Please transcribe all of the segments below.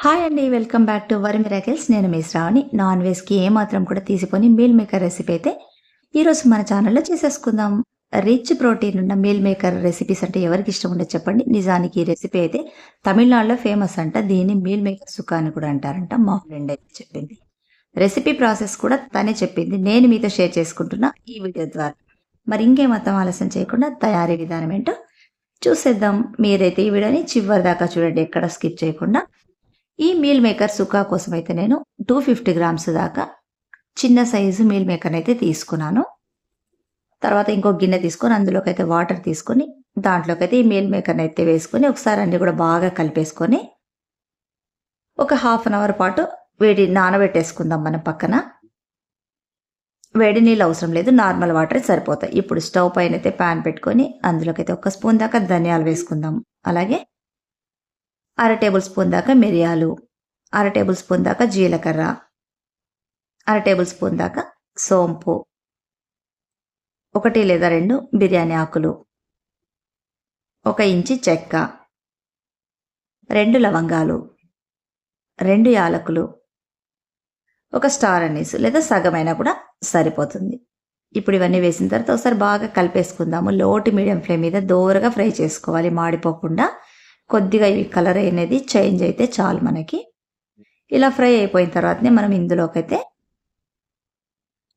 Hi అండి welcome back to వరి miracles నేను మీ శ్రావణి. నాన్ వెజ్కి ఏమాత్రం కూడా తీసుకొని మీల్ మేకర్ రెసిపీ అయితే ఈరోజు మన ఛానల్లో చేసేసుకుందాం. రిచ్ ప్రోటీన్ ఉన్న మీల్ మేకర్ రెసిపీస్ అంటే ఎవరికి ఇష్టం ఉండదు చెప్పండి. నిజానికి ఈ రెసిపీ అయితే తమిళనాడులో ఫేమస్ అంట. దీన్ని మీల్ మేకర్ సుఖా అని కూడా అంటారంట. మా ఫ్రెండ్ అయితే చెప్పింది. రెసిపీ ప్రాసెస్ కూడా తనే చెప్పింది. నేను మీతో షేర్ చేసుకుంటున్నా ఈ వీడియో ద్వారా. మరి ఇంకేమాత్రం ఆలస్యం చేయకుండా తయారీ విధానం ఏంటో చూసేద్దాం. మీరైతే ఈ వీడియోని చివరి దాకా చూడండి. ఎక్కడ స్కిప్ చేయకుండా. ఈ మీల్ మేకర్ సుక్కా కోసం అయితే నేను టూ ఫిఫ్టీ గ్రామ్స్ దాకా చిన్న సైజు మీల్ మేకర్ అయితే తీసుకున్నాను. తర్వాత ఇంకో గిన్నె తీసుకొని అందులోకి అయితే వాటర్ తీసుకొని దాంట్లోకి అయితే ఈ మీల్ మేకర్ని అయితే వేసుకొని ఒకసారి అన్ని కూడా బాగా కలిపేసుకొని ఒక హాఫ్ అన్ అవర్ పాటు వేడి నానబెట్టేసుకుందాం మనం పక్కన. వేడి నీళ్ళు అవసరం లేదు నార్మల్ వాటర్ సరిపోతాయి. ఇప్పుడు స్టవ్ పైన అయితే ప్యాన్ పెట్టుకొని అందులోకి అయితే ఒక స్పూన్ దాకా ధనియాలు వేసుకుందాం. అలాగే అర టేబుల్ స్పూన్ దాకా మిరియాలు అర టేబుల్ స్పూన్ దాకా జీలకర్ర అర టేబుల్ స్పూన్ దాకా సోంపు ఒకటి లేదా రెండు బిర్యానీ ఆకులు ఒక ఇంచి చెక్క రెండు లవంగాలు రెండు యాలకులు ఒక స్టార్ అనీస్ లేదా సగమైనా కూడా సరిపోతుంది. ఇప్పుడు ఇవన్నీ వేసిన తర్వాత ఒకసారి బాగా కలిపేసుకుందాము. లోటు మీడియం ఫ్లేమ్ మీద దోరగా ఫ్రై చేసుకోవాలి. మాడిపోకుండా కొద్దిగా ఈ కలర్ అనేది చేంజ్ అయితే చాలు మనకి. ఇలా ఫ్రై అయిపోయిన తర్వాతనే మనం ఇందులోకైతే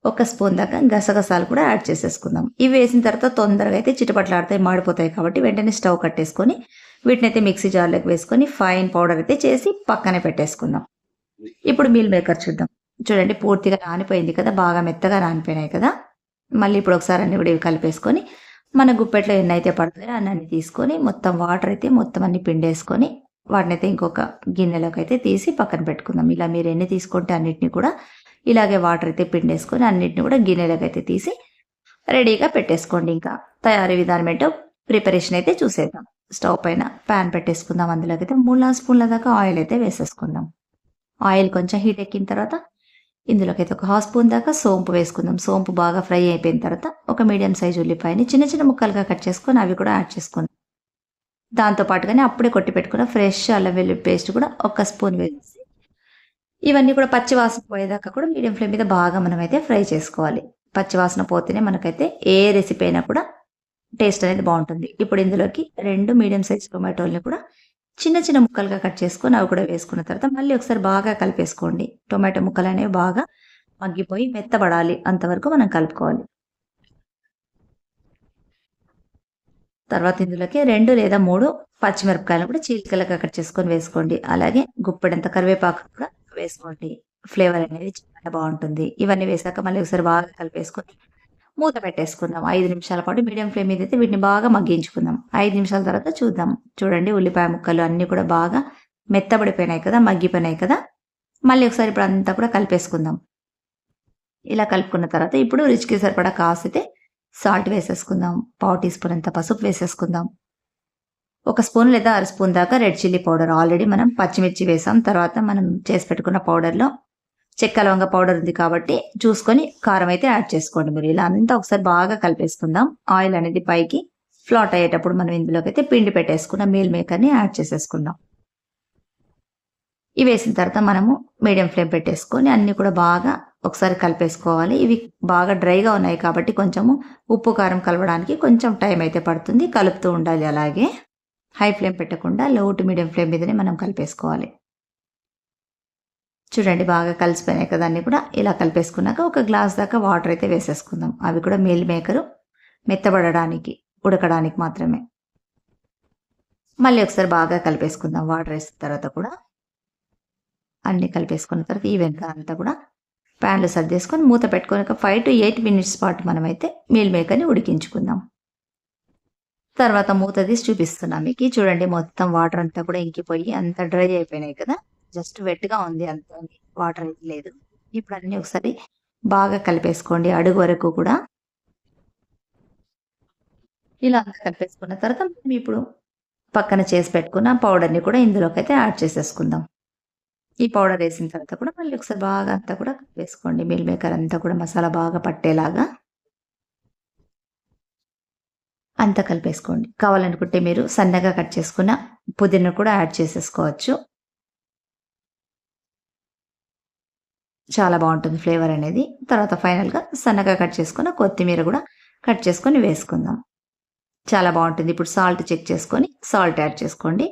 ఒక స్పూన్ దాకా గసగసాలు కూడా యాడ్ చేసేసుకుందాం. ఇవి వేసిన తర్వాత తొందరగా అయితే చిటపట్లాడితే మాడిపోతాయి కాబట్టి వెంటనే స్టవ్ కట్టేసుకొని వీటిని అయితే మిక్సీ జార్లోకి వేసుకొని ఫైన్ పౌడర్ అయితే చేసి పక్కనే పెట్టేసుకుందాం. ఇప్పుడు మీల్ మేకర్ చూద్దాం. చూడండి పూర్తిగా నానిపోయింది కదా బాగా మెత్తగా నానిపోయినాయి కదా. మళ్ళీ ఇప్పుడు ఒకసారి అన్ని కూడా ఇవి కలిపేసుకొని మన గుప్పెట్లో ఎన్ని అయితే పడుతుందో అన్నీ తీసుకొని మొత్తం వాటర్ అయితే మొత్తం అన్ని పిండేసుకొని వాటిని అయితే ఇంకొక గిన్నెలోకి అయితే తీసి పక్కన పెట్టుకుందాం. ఇలా మీరు ఎన్ని తీసుకుంటే అన్నిటిని కూడా ఇలాగే వాటర్ అయితే పిండేసుకొని అన్నిటిని కూడా గిన్నెలోకి అయితే తీసి రెడీగా పెట్టేసుకోండి. ఇంకా తయారీ విధానం ఏంటో ప్రిపరేషన్ అయితే చూసేద్దాం. స్టవ్ పైన ప్యాన్ పెట్టేసుకుందాం. అందులోకి అయితే మూడు నాలుగు స్పూన్ల దాకా ఆయిల్ అయితే వేసేసుకుందాం. ఆయిల్ కొంచెం హీట్ ఎక్కిన తర్వాత ఇందులోకి అయితే ఒక హాఫ్ స్పూన్ దాకా సోంపు వేసుకుందాం. సోంపు బాగా ఫ్రై అయిపోయిన తర్వాత ఒక మీడియం సైజు ఉల్లిపాయని చిన్న చిన్న ముక్కలుగా కట్ చేసుకొని అవి కూడా యాడ్ చేసుకుందాం దాంతో పాటుగానే అప్పుడే కొట్టి పెట్టుకున్న ఫ్రెష్ అల్లం వెల్లుల్లి పేస్ట్ కూడా ఒక స్పూన్ వేసి ఇవన్నీ కూడా పచ్చి వాసన పోయేదాకా కూడా మీడియం ఫ్లేమ్ మీద బాగా మనం అయితే ఫ్రై చేసుకోవాలి. పచ్చి వాసన పోతేనే మనకైతే ఏ రెసిపీ అయినా కూడా టేస్ట్ అనేది బాగుంటుంది. ఇప్పుడు ఇందులోకి రెండు మీడియం సైజ్ టొమాటోల్ని కూడా చిన్న చిన్న ముక్కలుగా కట్ చేసుకొని అవి కూడా వేసుకున్న తర్వాత మళ్ళీ ఒకసారి బాగా కలిపేసుకోండి. టొమాటో ముక్కలు అనేవి బాగా మగ్గిపోయి మెత్తబడాలి. అంతవరకు మనం కలుపుకోవాలి. తర్వాత ఇందులోకి రెండు లేదా మూడు పచ్చిమిరపకాయలు కూడా చీలికలుగా కట్ చేసుకొని వేసుకోండి. అలాగే గుప్పెడంత కరివేపాకు కూడా వేసుకోండి. ఫ్లేవర్ అనేది చాలా బాగుంటుంది. ఇవన్నీ వేసాక మళ్ళీ ఒకసారి బాగా కలిపేసుకొని మూత పెట్టేసుకుందాం. ఐదు నిమిషాల పాటు మీడియం ఫ్లేమ్ మీద అయితే వీటిని బాగా మగ్గించుకుందాం. ఐదు నిమిషాల తర్వాత చూద్దాం. చూడండి ఉల్లిపాయ ముక్కలు అన్నీ కూడా బాగా మెత్తబడిపోయినాయి కదా మగ్గిపోయినాయి కదా. మళ్ళీ ఒకసారి ఇప్పుడు అంతా కూడా కలిపేసుకుందాం. ఇలా కలుపుకున్న తర్వాత ఇప్పుడు రుచికి సరిపడా కాసితే సాల్ట్ వేసేసుకుందాం పావు టీ స్పూన్ అంత పసుపు వేసేసుకుందాం. ఒక స్పూన్ లేదా అర స్పూన్ దాకా రెడ్ చిల్లీ పౌడర్. ఆల్రెడీ మనం పచ్చిమిర్చి వేసాం. తర్వాత మనం చేసి పెట్టుకున్న పౌడర్లో చెక్క లవంగ పౌడర్ ఉంది కాబట్టి చూసుకొని కారం అయితే యాడ్ చేసుకోండి మీరు. ఇలా అంతా ఒకసారి బాగా కలిపేసుకుందాం. ఆయిల్ అనేది పైకి ఫ్లాట్ అయ్యేటప్పుడు మనం ఇందులోకి అయితే పిండి పెట్టేసుకున్న మీల్ మేకర్ని యాడ్ చేసేసుకుందాం. ఇవి వేసిన తర్వాత మనము మీడియం ఫ్లేమ్ పెట్టేసుకొని అన్నీ కూడా బాగా ఒకసారి కలిపేసుకోవాలి. ఇవి బాగా డ్రైగా ఉన్నాయి కాబట్టి కొంచెము ఉప్పు కారం కలవడానికి కొంచెం టైం అయితే పడుతుంది. కలుపుతూ ఉండాలి అలాగే. హై ఫ్లేమ్ పెట్టకుండా లో టు మీడియం ఫ్లేమ్ మీదనే మనం కలిపేసుకోవాలి. చూడండి బాగా కలిసిపోయినాయి కదా కూడా. ఇలా కలిపేసుకున్నాక ఒక గ్లాస్ దాకా వాటర్ అయితే వేసేసుకుందాం. అవి కూడా మీల్ మేకరు మెత్తబడడానికి ఉడకడానికి మాత్రమే. మళ్ళీ ఒకసారి బాగా కలిపేసుకుందాం. వాటర్ వేసిన తర్వాత కూడా. అన్నీ కలిపేసుకున్న తర్వాత ఈవెన్గా అంతా కూడా ప్యాన్లో సర్దేసుకొని మూత పెట్టుకొని ఒక ఫైవ్ టు ఎయిట్ మినిట్స్ పాటు మనమైతే మీల్ మేకర్ని ఉడికించుకుందాం. తర్వాత మూత తీసి చూపిస్తున్నాం మీకు. చూడండి మొత్తం వాటర్ అంతా కూడా ఇంకిపోయి అంత డ్రై అయిపోయినాయి కదా. జస్ట్ వెట్గా ఉంది అంత. వాటర్ లేదు. ఇప్పుడు అన్నీ ఒకసారి బాగా కలిపేసుకోండి. అడుగు వరకు కూడా. ఇలా అంతా కలిపేసుకున్న తర్వాత మనం ఇప్పుడు పక్కన చేసి పెట్టుకున్న పౌడర్ని కూడా ఇందులోకి అయితే యాడ్ చేసేసుకుందాం. ఈ పౌడర్ వేసిన తర్వాత కూడా మళ్ళీ ఒకసారి బాగా అంతా కూడా వేసుకోండి. మిల్ మేకర్ అంతా కూడా మసాలా బాగా పట్టేలాగా అంతా కలిపేసుకోండి. కావాలనుకుంటే మీరు సన్నగా కట్ చేసుకున్న పుదీనా కూడా యాడ్ చేసేసుకోవచ్చు. చాలా బాగుంటుంది ఫ్లేవర్ అనేది. తర్వాత ఫైనల్గా సన్నగా కట్ చేసుకున్న కొత్తిమీర కూడా కట్ చేసుకొని వేసుకుందాం. చాలా బాగుంటుంది. ఇప్పుడు సాల్ట్ చెక్ చేసుకొని సాల్ట్ యాడ్ చేసుకోండి.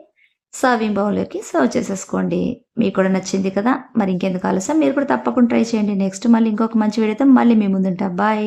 సర్వింగ్ బౌల్లోకి సర్వ్ చేసేసుకోండి. మీకు కూడా నచ్చింది కదా? మరి ఇంకెందుకు ఆలస్యం? మీరు కూడా తప్పకుండా ట్రై చేయండి. నెక్స్ట్ మళ్ళీ ఇంకొక మంచి వీడియోతో మళ్ళీ మీ ముందుంటా. బాయ్.